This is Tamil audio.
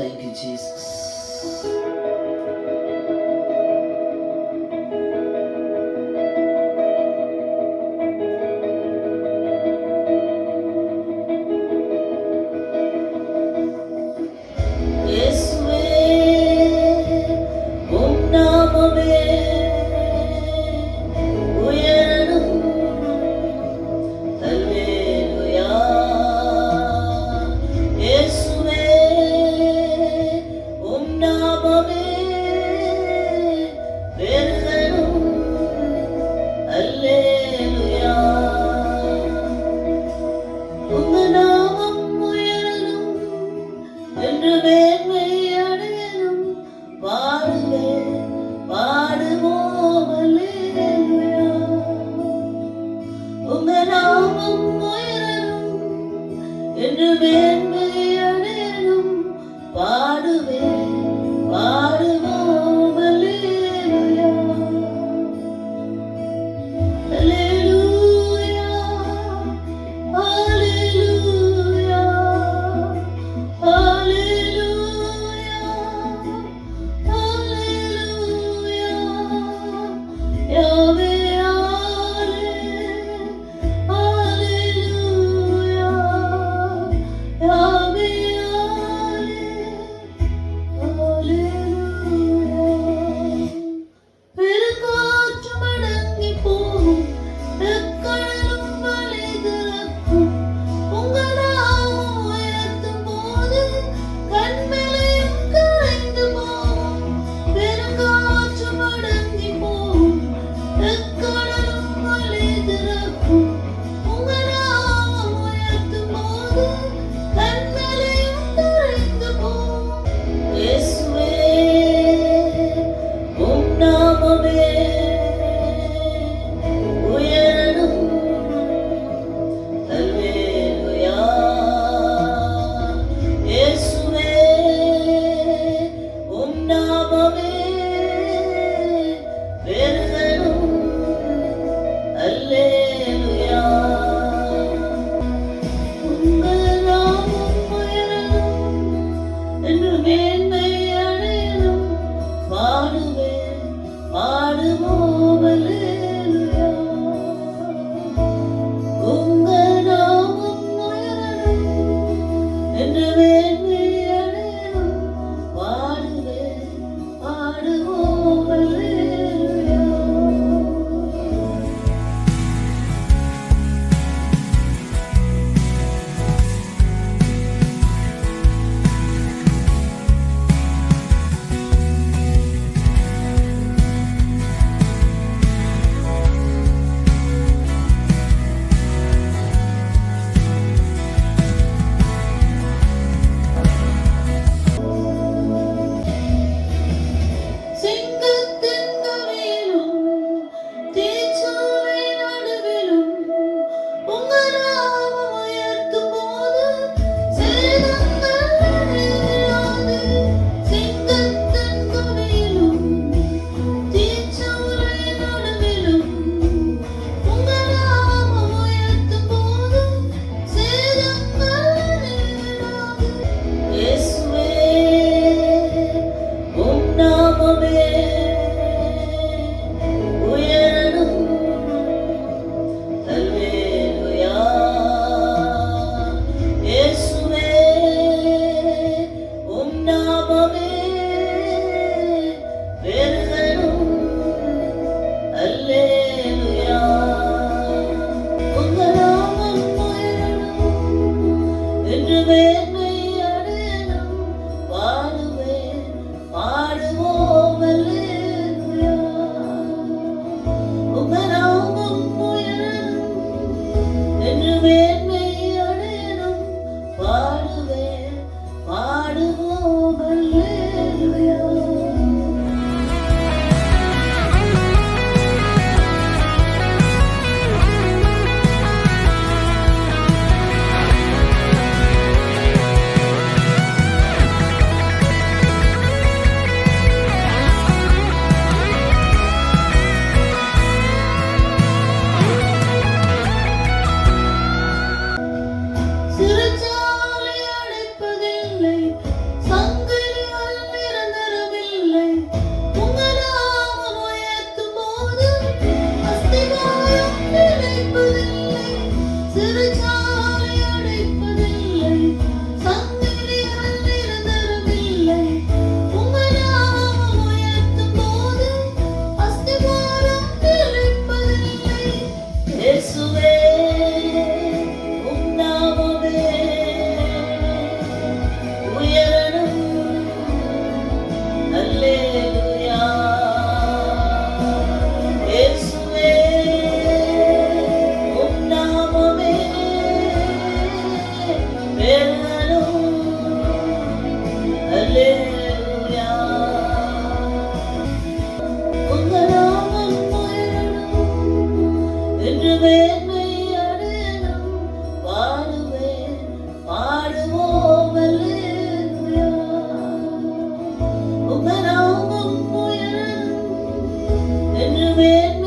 sangue de Jesus. love. baby. வேண்மை அடையணும் பாடுவேன் பாடுவோம் உபராமம் என்று வேண்மை என்று வேண்மை அடையணும் பாடுவே பாடுவோம் உபராமம் என்று வேண்மை